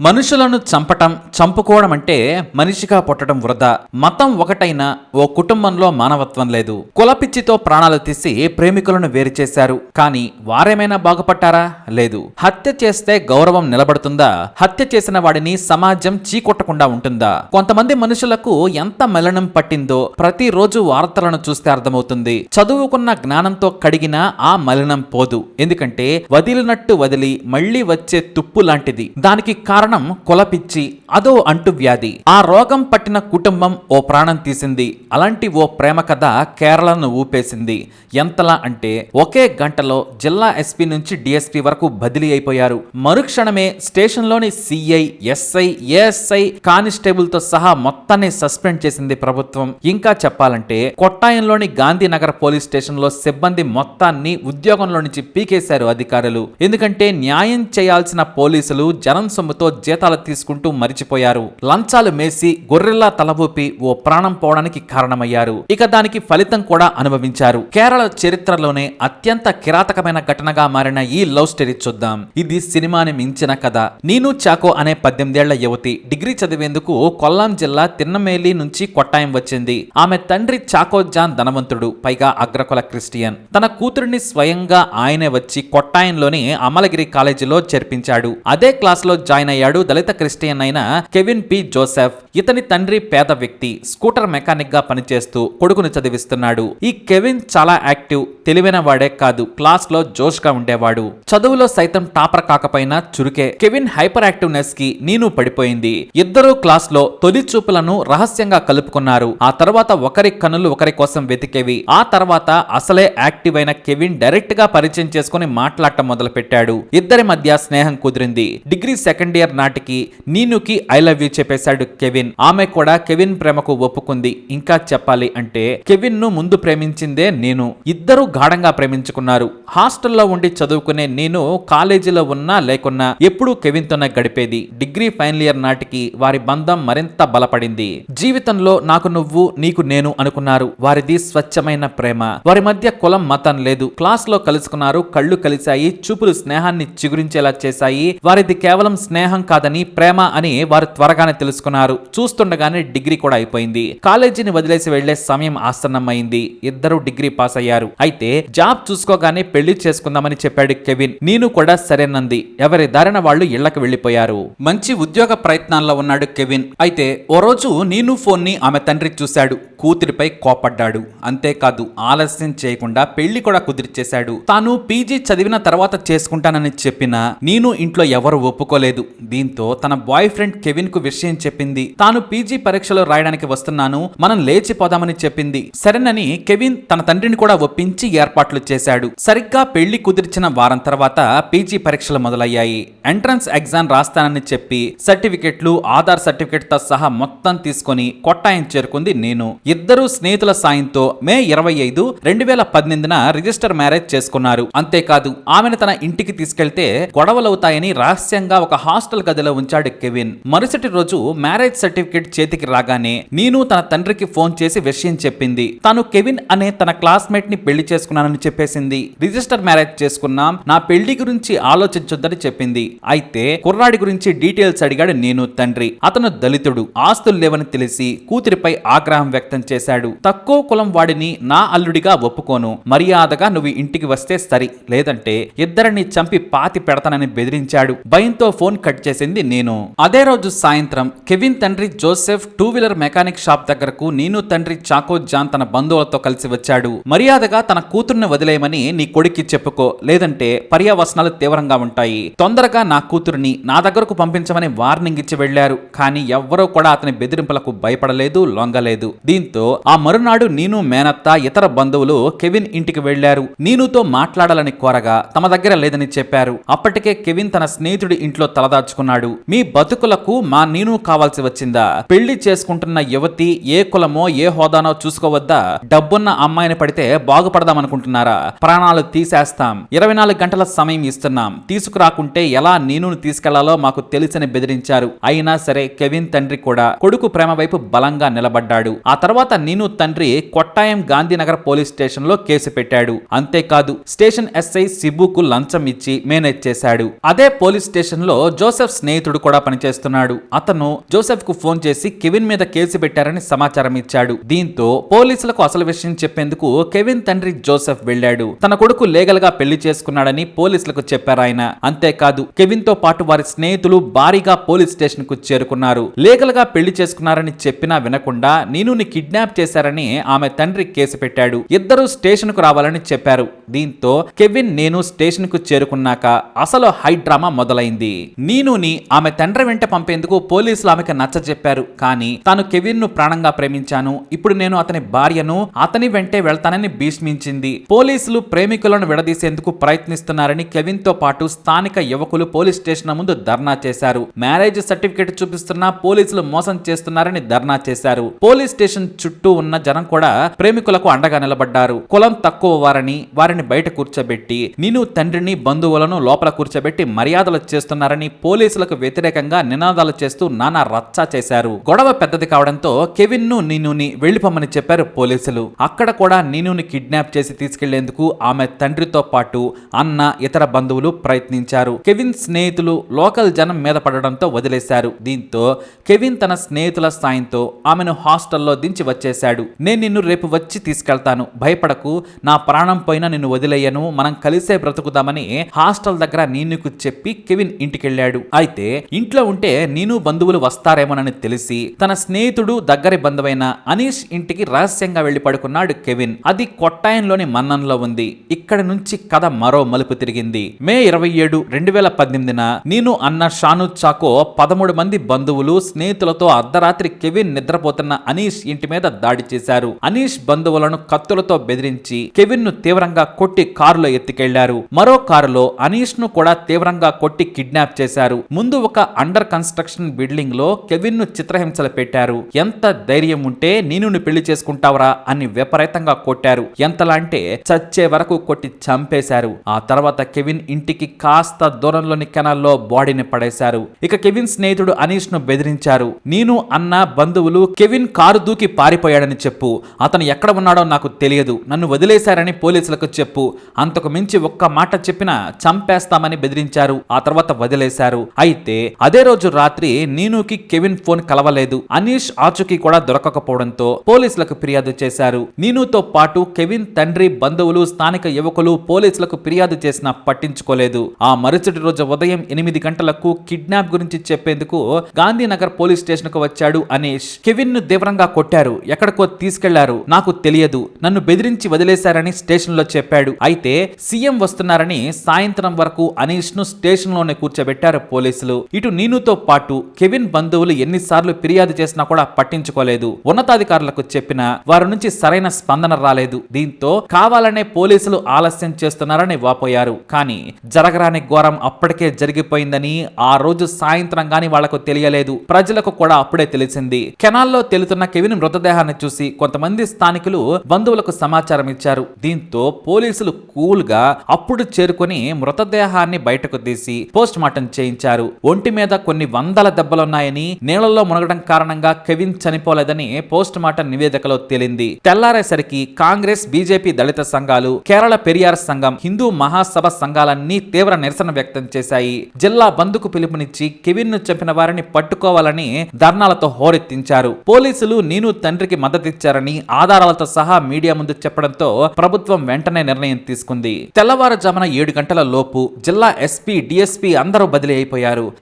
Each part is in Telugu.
మనుషులను చంపటం చంపుకోవడం అంటే మనిషిగా పుట్టడం వృధా. మతం ఒకటైన ఓ కుటుంబంలో మానవత్వం లేదు. కులపిచ్చితో ప్రాణాలు తీసి ప్రేమికులను వేరు చేశారు. కానీ వారేమైనా బాగుపట్టారా లేదు. హత్య చేస్తే గౌరవం నిలబడుతుందా? హత్య చేసిన వాడిని సమాజం చీకొట్టకుండా ఉంటుందా? కొంతమంది మనుషులకు ఎంత మలనం పట్టిందో ప్రతిరోజు వార్తలను చూస్తే అర్థమవుతుంది. చదువుకున్న జ్ఞానంతో కడిగినా ఆ మలినం పోదు. ఎందుకంటే వదిలినట్టు వదిలి మళ్ళీ వచ్చే తుప్పు లాంటిది. దానికి కారణం కులపిచ్చి అదో అంటువ్యాధి. ఆ రోగం పట్టిన కుటుంబం ఓ ప్రాణం తీసింది. అలాంటి ఓ ప్రేమ కథ కేరళను ఊపేసింది. ఎంతలా అంటే ఒకే గంటలో జిల్లా ఎస్పీ నుంచి డిఎస్పీ వరకు బదిలీ అయిపోయారు. మరుక్షణమే స్టేషన్లోని సిఐ ఎస్ఐ ఏఎస్ఐ కానిస్టేబుల్తో సహా మొత్తాన్ని సస్పెండ్ చేసింది ప్రభుత్వం. ఇంకా చెప్పాలంటే కొట్టాయంలోని గాంధీనగర్ పోలీస్ స్టేషన్లో సిబ్బంది మొత్తాన్ని ఉద్యోగంలో నుంచి పీకేశారు అధికారులు. ఎందుకంటే న్యాయం చేయాల్సిన పోలీసులు జనం సొమ్ముతో జీతాలు తీసుకుంటూ మరిచిపోయారు. లంచాలు మేసి గొర్రెల్లా తలవూపి ఓ ప్రాణం పోవడానికి కారణమయ్యారు. ఇక దానికి ఫలితం కూడా అనుభవించారు. కేరళ చరిత్రలోనే అత్యంత కిరాతకమైన ఘటనగా మారిన ఈ లవ్ స్టోరీ చూద్దాం. ఇది సినిమాని మించిన కథ. నీను చాకో అనే పద్దెనిమిదేళ్ళ యువతి డిగ్రీ చదివేందుకు కొల్లాం జిల్లా తిన్నమేలి నుంచి కొట్టాయం వచ్చింది. ఆమె తండ్రి చాకో జాన్ ధనవంతుడు పైగా అగ్రకుల క్రిస్టియన్. తన కూతురిని స్వయంగా ఆయనే వచ్చి కొట్టాయంలోని అమలగిరి కాలేజీలో చేర్పించాడు. అదే క్లాస్లో జాయిన్ అయ్యాడు. దళిత క్రిస్టియన్ అయిన కెవిన్ పి. జోసెఫ్. ఇతని తండ్రి పేద వ్యక్తి స్కూటర్ మెకానిక్గా పనిచేస్తూ కొడుకును చదివిస్తున్నాడు. ఈ కెవిన్ చాలా యాక్టివ్ తెలివైన వాడే కాదు క్లాస్లో జోష్గా ఉండేవాడు. చదువులో సైతం టాపర్ కాకపోయినా చురుకే. కెవిన్ హైపర్ యాక్టివ్నెస్కి నేను పడిపోయింది. ఇద్దరు క్లాస్లో తొలి చూపులను రహస్యంగా కలుపుకున్నారు. ఆ తర్వాత ఒకరి కనులు ఒకరి కోసం వెతికేవి. ఆ తర్వాత అసలే యాక్టివ్ అయిన కెవిన్ డైరెక్ట్గా పరిచయం చేసుకుని మాట్లాడటం మొదలు పెట్టాడు ఇద్దరి మధ్య స్నేహం కుదిరింది. డిగ్రీ సెకండ్ ఇయర్ నాటికి నీనుకి ఐ లవ్ యూ చెప్పేశాడు కెవిన్. ఆమె కూడా కెవిన్ ప్రేమకు ఒప్పుకుంది. ఇంకా చెప్పాలి అంటే కెవిన్ను ముందు ప్రేమించిందే నేను. ఇద్దరు గాఢంగా ప్రేమించుకున్నారు. హాస్టల్లో ఉండి చదువుకునే నేను కాలేజీలో ఉన్నా లేకున్నా ఎప్పుడూ కెవిన్ తోనే గడిపేది. డిగ్రీ ఫైనల్ ఇయర్ నాటికి వారి బంధం మరింత బలపడింది. జీవితంలో నాకు నువ్వు నీకు నేను అనుకున్నారు. వారిది స్వచ్ఛమైన ప్రేమ. వారి మధ్య కులం మతం లేదు. క్లాస్లో కలుసుకున్నారు. కళ్ళు కలిశాయి. చూపులు స్నేహాన్ని చిగురించేలా చేశాయి. వారిది కేవలం స్నేహం కాదని ప్రేమ అని వారు త్వరగానే తెలుసుకున్నారు. చూస్తుండగానే డిగ్రీ కూడా అయిపోయింది. కాలేజీని వదిలేసి వెళ్ళే సమయం ఆసన్నమైంది. ఇద్దరు డిగ్రీ పాస్ అయ్యారు. అయితే జాబ్ చూసుకోగానే పెళ్ళి చేసుకుందామని చెప్పాడు కెవిన్. నేను కూడా సరేనంది. ఎవరి దారిన వాళ్ళు ఇళ్ళకు వెళ్ళిపోయారు మంచి ఉద్యోగ ప్రయత్నాల్లో ఉన్నాడు కెవిన్. అయితే ఓ రోజు నేను ఫోన్ని ఆమె తండ్రి చూశాడు. కూతురిపై కోపడ్డాడు. అంతేకాదు ఆలస్యం చేయకుండా పెళ్ళి కూడా కుదిరిచేశాడు. తాను పీజీ చదివిన తర్వాత చేసుకుంటానని చెప్పినా నేను ఇంట్లో ఎవరు ఒప్పుకోలేదు. దీంతో తన బాయ్ ఫ్రెండ్ కెవిన్కు విషయం చెప్పింది. తాను పీజీ పరీక్షలు రాయడానికి వస్తున్నాను మనం లేచిపోదామని చెప్పింది. సరేనని కెవిన్ తన తండ్రిని కూడా ఒప్పించి ఏర్పాట్లు చేశాడు. సరిగ్గా పెళ్ళి కుదిర్చిన వారం తర్వాత పీజీ పరీక్షలు మొదలయ్యాయి. ఎంట్రన్స్ ఎగ్జామ్ రాస్తానని చెప్పి సర్టిఫికెట్లు ఆధార్ సర్టిఫికెట్తో సహా మొత్తం తీసుకొని కొట్టాయం చేరుకుంది నేను. ఇద్దరు స్నేహితుల సాయంతో మే ఇరవై ఐదు రెండు వేల పద్దెనిమిదిన రిజిస్టర్ మ్యారేజ్ చేసుకున్నారు. అంతేకాదు ఆమెను తన ఇంటికి తీసుకెళ్తే గొడవలవుతాయని రహస్యంగా ఒక హాస్టల్ గదిలో ఉంచాడు కెవిన్. మరుసటి రోజు మ్యారేజ్ సర్టిఫికేట్ చేతికి రాగానే నేను తన తండ్రికి ఫోన్ చేసి విషయం చెప్పింది. తాను కెవిన్ అనే తన క్లాస్మేట్ని పెళ్ళి చేసుకున్నానని చెప్పేసింది. రిజిస్టర్ మ్యారేజ్ చేసుకున్నాం. నా పెళ్ళి గురించి ఆలోచించొద్దని చెప్పింది. అయితే కుర్రాడి గురించి డీటెయిల్స్ అడిగాడు నేను తండ్రి. అతను దళితుడు. ఆస్తులు లేవని తెలిసి కూతురిపై ఆగ్రహం వ్యక్తం చేశాడు. తక్కువ కులం వాడిని నా అల్లుడిగా ఒప్పుకోను. మర్యాదగా నువ్వు ఇంటికి వస్తే సరి. లేదంటే ఇద్దరిని చంపి పాతి పెడతానని బెదిరించాడు. భయంతో ఫోన్ కట్ చేసింది నేను. అదే రోజు సాయంత్రం కెవిన్ తండ్రి Joseph two wheeler mechanic shop దగ్గరకు నేను తండ్రి చాకో జాన్ తన బంధువులతో కలిసి వచ్చాడు. మర్యాదగా తన కూతుర్ని వదిలేయమని నీ కొడుక్కి చెప్పుకో లేదంటే పర్యావసనాలు తీవ్రంగా ఉంటాయి. తొందరగా నా కూతురిని నా దగ్గరకు పంపించమని వార్నింగ్ ఇచ్చి వెళ్ళారు కానీ ఎవ్వరూ కూడా అతని బెదిరింపులకు భయపడలేదు లొంగలేదు. దీంతో ఆ మరునాడు నేను మేనత్త ఇతర బంధువులు కెవిన్ ఇంటికి వెళ్ళారు నీనుతో మాట్లాడాలని కోరగా తమ దగ్గర లేదని చెప్పారు. అప్పటికే కెవిన్ తన స్నేహితుడి ఇంట్లో తలదాచు తలదాచుకున్నాడు మీ బతుకులకు మా నేను కావాల్సి వచ్చిందా? పెళ్ళి చేసుకుంటున్న యువతి ఏ కులమో ఏ హోదానో చూసుకోవద్దా? డబ్బున్న అమ్మాయిని పడితే బాగుపడదామనుకుంటున్నారా? ప్రాణాలు తీసేస్తాం. ఇరవై నాలుగు గంటల సమయం ఇస్తున్నాం. తీసుకురాకుంటే ఎలా నేను తీసుకెళ్ళాలో మాకు తెలిసని బెదిరించారు. అయినా సరే కెవిన్ తండ్రి కూడా కొడుకు ప్రేమ వైపు బలంగా నిలబడ్డాడు. ఆ తర్వాత నీను తండ్రి కొట్టాయం గాంధీనగర్ పోలీస్ స్టేషన్లో కేసు పెట్టాడు. అంతేకాదు స్టేషన్ ఎస్ఐ సిబుకు లంచం ఇచ్చి మేనేజ్ చేశాడు. అదే పోలీస్ స్టేషన్లో జోసెఫ్ జోసెఫ్ స్నేహితుడు కూడా పనిచేస్తున్నాడు. అతను జోసెఫ్కు ఫోన్ చేసి కెవిన్ మీద కేసు పెట్టారని సమాచారం ఇచ్చాడు. దీంతో పోలీసులకు అసలు విషయం చెప్పేందుకు కెవిన్ తండ్రి జోసెఫ్ వెళ్ళాడు. తన కొడుకు లీగల్గా పెళ్ళి చేసుకున్నాడని పోలీసులకు చెప్పారు ఆయన. అంతేకాదు కెవిన్తో పాటు వారి స్నేహితులు భారీగా పోలీస్ స్టేషన్కు చేరుకున్నారు. లీగల్గా పెళ్ళి చేసుకున్నారని చెప్పినా వినకుండా నేను కిడ్నాప్ చేశారని ఆమె తండ్రి కేసు పెట్టాడు. ఇద్దరు స్టేషన్కు రావాలని చెప్పారు. దీంతో కెవిన్ నేను స్టేషన్కు చేరుకున్నాక అసలు హై డ్రామా మొదలైంది. నేను నీనుని ఆమె తండ్రి వెంట పంపేందుకు పోలీసులు ఆమెకు నచ్చజెప్పారు కానీ తాను కెవిన్ను ప్రాణంగా ప్రేమించాను. ఇప్పుడు నేను అతని భార్యను అతని వెంటే వెళ్తానని భీష్మించింది. పోలీసులు ప్రేమికులను విడదీసేందుకు ప్రయత్నిస్తున్నారని కెవిన్తో పాటు స్థానిక యువకులు పోలీస్ స్టేషన్ ముందు ధర్నా చేశారు. మ్యారేజ్ సర్టిఫికేట్ చూపిస్తున్నా పోలీసులు మోసం చేస్తున్నారని ధర్నా చేశారు. పోలీస్ స్టేషన్ చుట్టూ ఉన్న జనం కూడా ప్రేమికులకు అండగా నిలబడ్డారు. కులం తక్కువ వారని వారిని బయట కూర్చోబెట్టి నేను తండ్రిని బంధువులను లోపల కూర్చోబెట్టి మర్యాదలు చేస్తున్నారని పోలీసులకు వ్యతిరేకంగా నినాదాలు చేస్తూ నానా రచ్చ చేశారు. గొడవ పెద్దది కావడంతో కెవిన్ను నీనుని వెళ్ళిపోమని చెప్పారు పోలీసులు. అక్కడ కూడా నీనుని కిడ్నాప్ చేసి తీసుకెళ్ళేందుకు ఆమె తండ్రితో పాటు అన్న ఇతర బంధువులు ప్రయత్నించారు. కెవిన్ స్నేహితులు లోకల్ జనం మీద పడడంతో వదిలేశారు. దీంతో కెవిన్ తన స్నేహితుల సాయంతో ఆమెను హాస్టల్లో దించి వచ్చేశాడు. నేను నిన్ను రేపు వచ్చి తీసుకెళ్తాను. భయపడకు. నా ప్రాణం పోయినా నిన్ను వదిలేయను. మనం కలిసే బ్రతుకుదామని హాస్టల్ దగ్గర నీనుకు చెప్పి కెవిన్ ఇంటికెళ్ళాడు. అయితే ఇంట్లో ఉంటే నేను బంధువులు వస్తారేమోనని తెలిసి తన స్నేహితుడు దగ్గరి బంధువైన అనీష్ ఇంటికి రహస్యంగా వెళ్ళి పడుకున్నాడు కెవిన్. అది కొట్టాయంలోని మన్నంలో ఉంది. ఇక్కడ నుంచి కథ మరో మలుపు తిరిగింది. మే ఇరవై ఏడు రెండు వేల పద్దెనిమిదిన నేను అన్న షాను చాకో పదమూడు మంది బంధువులు స్నేహితులతో అర్ధరాత్రి కెవిన్ నిద్రపోతున్న అనీష్ ఇంటి మీద దాడి చేశారు. అనీష్ బంధువులను కత్తులతో బెదిరించి కెవిన్ను తీవ్రంగా కొట్టి కారులో ఎత్తుకెళ్ళారు. మరో కారులో అనీష్ను కూడా తీవ్రంగా కొట్టి కిడ్నాప్ చేశారు. ముందు ఒక అండర్ కన్స్ట్రక్షన్ బిల్డింగ్లో కెవిన్ను చిత్రహింసలు పెట్టారు ఎంత ధైర్యం ఉంటే నేను పెళ్ళి చేసుకుంటావరా అని విపరీతంగా కొట్టారు. ఎంతలా అంటే చచ్చే వరకు కొట్టి చంపేశారు. ఆ తర్వాత కెవిన్ ఇంటికి కాస్త దూరంలోని కెనాల్లో బాడీని పడేశారు. ఇక కెవిన్ స్నేహితుడు అనీష్ను బెదిరించారు. నేను అన్న బంధువులు కెవిన్ కారు దూకి పారిపోయాడని చెప్పు. అతను ఎక్కడ ఉన్నాడో నాకు తెలియదు. నన్ను వదిలేశారని పోలీసులకు చెప్పు. అంతకు మించి ఒక్క మాట చెప్పినా చంపేస్తామని బెదిరించారు. ఆ తర్వాత వదిలేశారు. అయితే అదే రోజు రాత్రి నీనుకి కెవిన్ ఫోన్ కలవలేదు. అనీష్ ఆచూకీ కూడా దొరకకపోవడంతో పోలీసులకు ఫిర్యాదు చేశారు. నీనుతో పాటు కెవిన్ తండ్రి బంధువులు స్థానిక యువకులు పోలీసులకు ఫిర్యాదు చేసినా పట్టించుకోలేదు. ఆ మరుసటి రోజు ఉదయం ఎనిమిది గంటలకు కిడ్నాప్ గురించి చెప్పేందుకు గాంధీనగర్ పోలీస్ స్టేషన్కు వచ్చాడు అనీష్. కెవిన్ను తీవ్రంగా కొట్టారు. ఎక్కడికో తీసుకెళ్ళారు. నాకు తెలియదు. నన్ను బెదిరించి వదిలేశారని స్టేషన్లో చెప్పాడు. అయితే సీఎం వస్తున్నారని సాయంత్రం వరకు అనీష్ను స్టేషన్లోనే కూర్చోబెట్టారు పోలీసులు. ఇటు నీనుతో పాటు కెవిన్ బంధువులు ఎన్నిసార్లు ఫిర్యాదు చేసినా కూడా పట్టించుకోలేదు. ఉన్నతాధికారులకు చెప్పిన వారి నుంచి సరైన స్పందన రాలేదు. దీంతో కావాలనే పోలీసులు ఆలస్యం చేస్తున్నారని వాపోయారు. కానీ జరగరాని ఘోరం అప్పటికే జరిగిపోయిందని ఆ రోజు సాయంత్రం గాని వాళ్ళకు తెలియలేదు. ప్రజలకు కూడా అప్పుడే తెలిసింది. కెనాల్లో తెలుతున్న కెవిన్ మృతదేహాన్ని చూసి కొంతమంది స్థానికులు బంధువులకు సమాచారం ఇచ్చారు. దీంతో పోలీసులు కూల్గా అప్పుడు చేరుకొని మృతదేహాన్ని బయటకు తీసి పోస్ట్ మార్టం చేయించారు. ఒంటి మీద కొన్ని వందల దెబ్బలున్నాయని నీళ్ళలో మునగడం కారణంగా కెవిన్ చనిపోలేదని పోస్ట్ మార్టం నివేదికలో తేలింది. తెల్లారేసరికి కాంగ్రెస్ బీజేపీ దళిత సంఘాలు కేరళ పెరియార్ సంఘం హిందూ మహాసభ సంఘాలన్నీ తీవ్ర నిరసన వ్యక్తం చేశాయి. జిల్లా బంధుకు పిలుపునిచ్చి కెవిన్ను చంపిన వారిని పట్టుకోవాలని ధర్నాలతో హోరెత్తించారు. పోలీసులు నేను తండ్రికి మద్దతిచ్చారని ఆధారాలతో సహా మీడియా ముందు చెప్పడంతో ప్రభుత్వం వెంటనే నిర్ణయం తీసుకుంది. తెల్లవారుజామున ఏడు గంటల లోపు జిల్లా ఎస్పీ డిఎస్పీ అందరూ బదిలీ అయిపోయారు.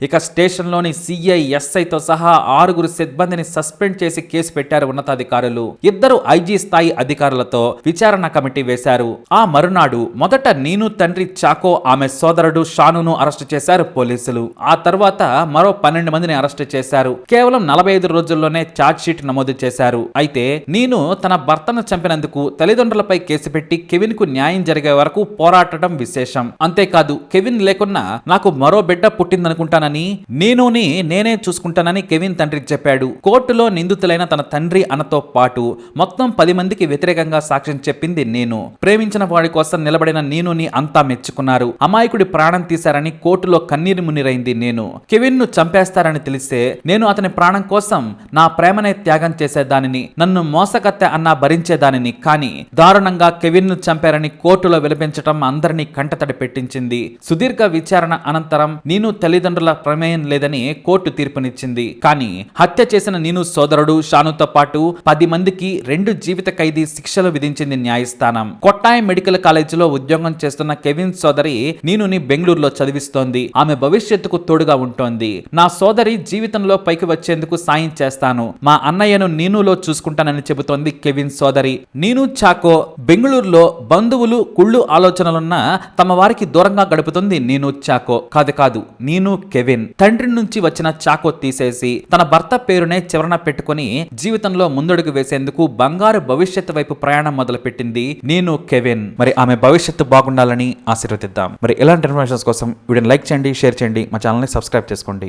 ఇక స్టేషన్లోని సిఐ ఎస్ఐతో సహా ఆరుగురు సిబ్బందిని సస్పెండ్ చేసి కేసు పెట్టారు ఉన్నతాధికారులు. ఇద్దరు ఐజీ స్థాయి అధికారులతో విచారణ కమిటీ వేశారు. ఆ మరునాడు మొదట నేను తండ్రి చాకో ఆమె సోదరుడు షానును అరెస్టు చేశారు పోలీసులు. ఆ తర్వాత మరో పన్నెండు మందిని అరెస్టు చేశారు. కేవలం నలభై ఐదు రోజుల్లోనే ఛార్జ్ షీట్ నమోదు చేశారు. అయితే నేను తన భర్తను చంపినందుకు తల్లిదండ్రులపై కేసు పెట్టి కెవిన్కు న్యాయం జరిగే వరకు పోరాటం విశేషం. అంతేకాదు కెవిన్ లేకున్నా నాకు మరో బిడ్డ పుట్టిందనుకుంటానని నేనుని నేనే చూసుకుంటానని కెవిన్ తండ్రి చెప్పాడు. కోర్టులో నిందితులైన తన తండ్రి అనతో పాటు మొత్తం పది మందికి వ్యతిరేకంగా సాక్ష్యం చెప్పింది నేను. ప్రేమించిన వాడి కోసం నిలబడిన నేనుని అంతా మెచ్చుకున్నారు. అమాయకుడి ప్రాణం తీశారని కోర్టులో కన్నీరు మునిరైంది నేను. కెవిన్ను చంపేస్తారని తెలిస్తే నేను అతని ప్రాణం కోసం నా ప్రేమనే త్యాగం చేసేదానిని నన్ను మోసకత్తె అన్నా భరించేదానిని కానీ దారుణంగా కెవిన్ను చంపారని కోర్టులో విలపించటం అందరినీ కంటతడి పెట్టించింది. సుదీర్ఘ విచారణ అనంతరం నేను తల్లిదండ్రుల ప్రమేయం లేదని కోర్టు తీర్పునిచ్చింది. కానీ హత్య చేసిన నేను సోదరుడు షానుతో పాటు పది మందికి రెండు జీవిత ఖైదీ శిక్షలు విధించింది న్యాయస్థానం. కొట్టాయం మెడికల్ కాలేజీలో ఉద్యోగం చేస్తున్న కెవిన్ సోదరి నేనుని బెంగళూరులో చదివిస్తోంది. ఆమె భవిష్యత్తుకు తోడుగా ఉంటోంది. నా సోదరి జీవితంలో పైకి వచ్చేందుకు సాయం చేస్తాను. మా అన్నయ్యను నేనులో చూసుకుంటానని చెబుతోంది కెవిన్ సోదరి. నేను చాకో బెంగళూరులో బంధువులు కుళ్ళు ఆలోచనలున్న తమ వారికి దూరంగా గడుపుతుంది నేను చాకో. కాదు కాదు నేను నేను కెవిన్ తండ్రి నుంచి వచ్చిన చాకో తీసేసి తన భర్త పేరునే చివరన పెట్టుకుని జీవితంలో ముందడుగు వేసేందుకు బంగారు భవిష్యత్తు వైపు ప్రయాణం మొదలుపెట్టింది నేను కెవిన్. మరి ఆమె భవిష్యత్తు బాగుండాలని ఆశీర్వదిద్దాం. మరి ఇలాంటి ఇన్ఫర్మేషన్స్ కోసం వీడియోని లైక్ చేయండి షేర్ చేయండి. మా ఛానల్ని సబ్స్క్రైబ్ చేసుకోండి.